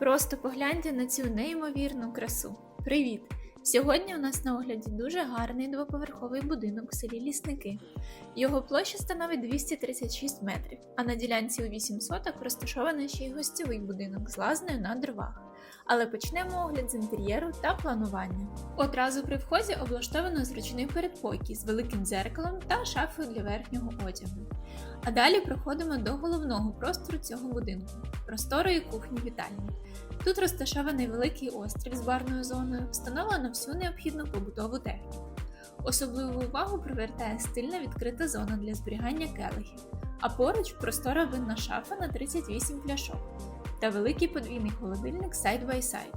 Просто погляньте на цю неймовірну красу. Привіт! Сьогодні у нас на огляді дуже гарний двоповерховий будинок в селі Лісники. Його площа становить 236 метрів, а на ділянці у 8 соток розташований ще й гостьовий будинок з лазнею на дровах. Але почнемо огляд з інтер'єру та планування. Одразу при вході облаштовано зручний передпокій з великим дзеркалом та шафою для верхнього одягу. А далі проходимо до головного простору цього будинку просторої кухні вітальні. Тут розташований великий острів з барною зоною, встановлено всю необхідну побутову техніку. Особливу увагу привертає стильна відкрита зона для зберігання келихів, а поруч простора винна шафа на 38 пляшок та великий подвійний холодильник сайд-бай-сайд.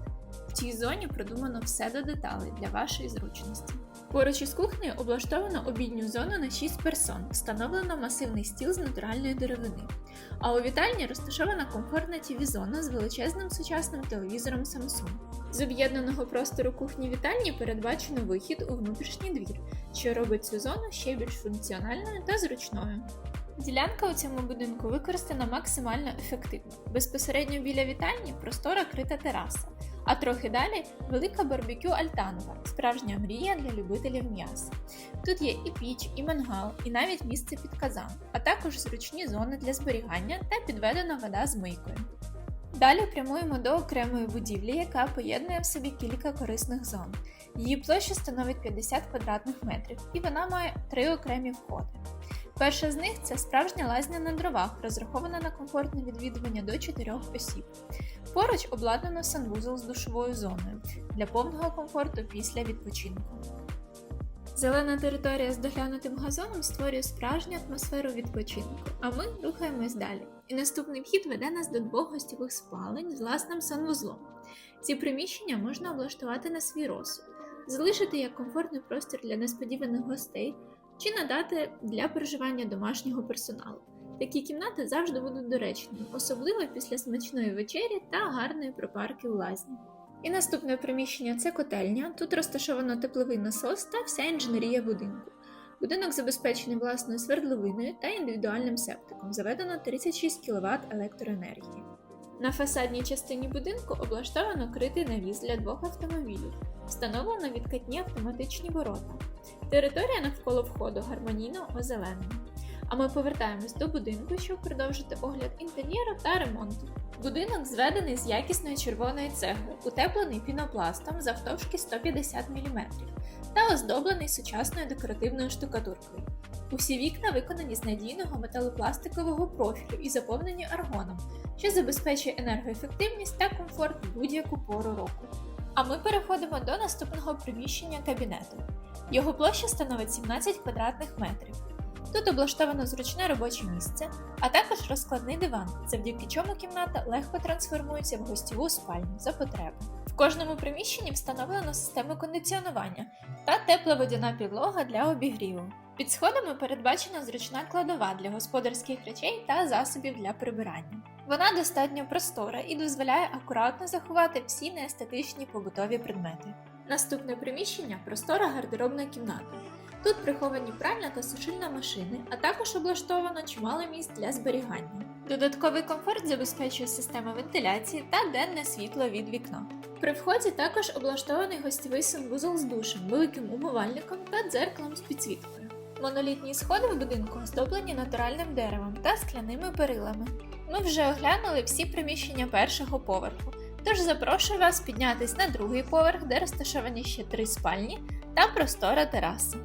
В цій зоні продумано все до деталей для вашої зручності. Поруч із кухнею облаштовано обідню зону на 6 персон, встановлено масивний стіл з натуральної деревини. А у вітальні розташована комфортна тіві-зона з величезним сучасним телевізором Samsung. З об'єднаного простору кухні вітальні передбачено вихід у внутрішній двір, що робить цю зону ще більш функціональною та зручною. Ділянка у цьому будинку використана максимально ефективно. Безпосередньо біля вітальні простора крита тераса, а трохи далі велика барбекю Альтанова, справжня мрія для любителів м'яса. Тут є і піч, і мангал, і навіть місце під казан, а також зручні зони для зберігання та підведена вода з мийкою. Далі прямуємо до окремої будівлі, яка поєднує в собі кілька корисних зон. Її площа становить 50 квадратних метрів, і вона має три окремі входи. Перша з них це справжня лазня на дровах, розрахована на комфортне відвідування до 4 осіб. Поруч обладнано санвузол з душовою зоною для повного комфорту після відпочинку. Зелена територія з доглянутим газоном створює справжню атмосферу відпочинку, а ми рухаємось далі. І наступний вхід веде нас до двох гостєвих спалень з власним санвузлом. Ці приміщення можна облаштувати на свій розсуд, залишити як комфортний простір для несподіваних гостей чи надати для проживання домашнього персоналу. Такі кімнати завжди будуть доречними, особливо після смачної вечері та гарної пропарки у лазні. І наступне приміщення це котельня. Тут розташовано тепловий насос та вся інженерія будинку. Будинок забезпечений власною свердловиною та індивідуальним септиком. Заведено 36 кВт електроенергії. На фасадній частині будинку облаштовано критий навіс для двох автомобілів. Встановлено відкатні автоматичні ворота. Територія навколо входу гармонійно озеленена. А ми повертаємось до будинку, щоб продовжити огляд інтер'єру та ремонту. Будинок зведений з якісної червоної цегли, утеплений пінопластом завтовшки 150 мм та оздоблений сучасною декоративною штукатуркою. Усі вікна виконані з надійного металопластикового профілю і заповнені аргоном, що забезпечує енергоефективність та комфорт будь-яку пору року. А ми переходимо до наступного приміщення кабінету. Його площа становить 17 квадратних метрів. Тут облаштовано зручне робоче місце, а також розкладний диван, завдяки чому кімната легко трансформується в гостьову спальню за потреби. В кожному приміщенні встановлено систему кондиціонування та тепла водяна підлога для обігріву. Під сходами передбачена зручна кладова для господарських речей та засобів для прибирання. Вона достатньо простора і дозволяє акуратно заховати всі неестетичні побутові предмети. Наступне приміщення простора гардеробна кімната. Тут приховані пральна та сушильна машини, а також облаштовано чимало місць для зберігання. Додатковий комфорт забезпечує система вентиляції та денне світло від вікна. При вході також облаштований гостєвий санвузол з душем, великим умивальником та дзеркалом з підсвіткою. Монолітні сходи в будинку оздоблені натуральним деревом та скляними перилами. Ми вже оглянули всі приміщення першого поверху, тож запрошую вас піднятись на другий поверх, де розташовані ще три спальні та простора тераса.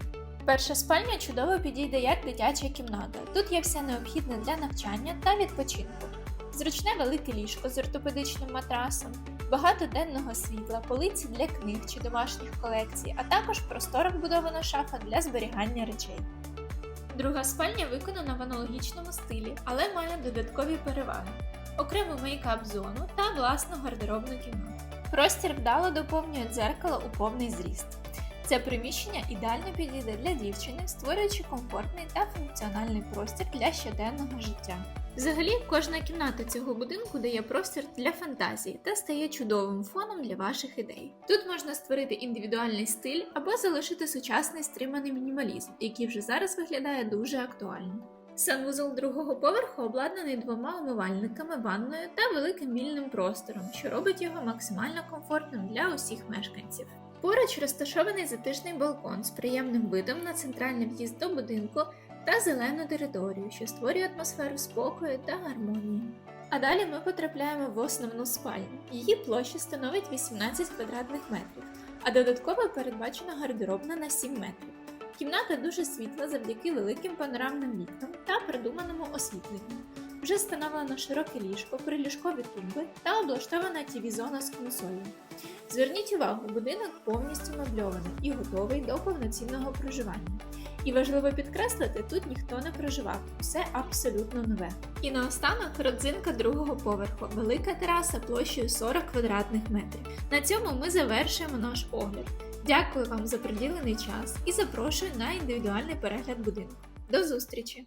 Перша спальня чудово підійде як дитяча кімната. Тут є все необхідне для навчання та відпочинку. Зручне велике ліжко з ортопедичним матрасом, багато денного світла, полиці для книг чи домашніх колекцій, а також простора вбудована шафа для зберігання речей. Друга спальня виконана в аналогічному стилі, але має додаткові переваги, окрему мейкап-зону та власну гардеробну кімнату. Простір вдало доповнює дзеркало у повний зріст. Це приміщення ідеально підійде для дівчини, створюючи комфортний та функціональний простір для щоденного життя. Взагалі, кожна кімната цього будинку дає простір для фантазії та стає чудовим фоном для ваших ідей. Тут можна створити індивідуальний стиль або залишити сучасний стриманий мінімалізм, який вже зараз виглядає дуже актуально. Санвузол другого поверху обладнаний двома умивальниками, ванною та великим вільним простором, що робить його максимально комфортним для усіх мешканців. Поруч розташований затишний балкон з приємним видом на центральний в'їзд до будинку та зелену територію, що створює атмосферу спокою та гармонії. А далі ми потрапляємо в основну спальню. Її площа становить 18 квадратних метрів, а додатково передбачена гардеробна на 7 метрів. Кімната дуже світла завдяки великим панорамним вікнам та придуманому освітленню. Вже встановлено широке ліжко, приліжкові тумби та облаштована тіві-зона з консолью. Зверніть увагу, будинок повністю мебльований і готовий до повноцінного проживання. І важливо підкреслити, тут ніхто не проживав, все абсолютно нове. І наостанок родзинка другого поверху, велика тераса площею 40 квадратних метрів. На цьому ми завершуємо наш огляд. Дякую вам за приділений час і запрошую на індивідуальний перегляд будинку. До зустрічі!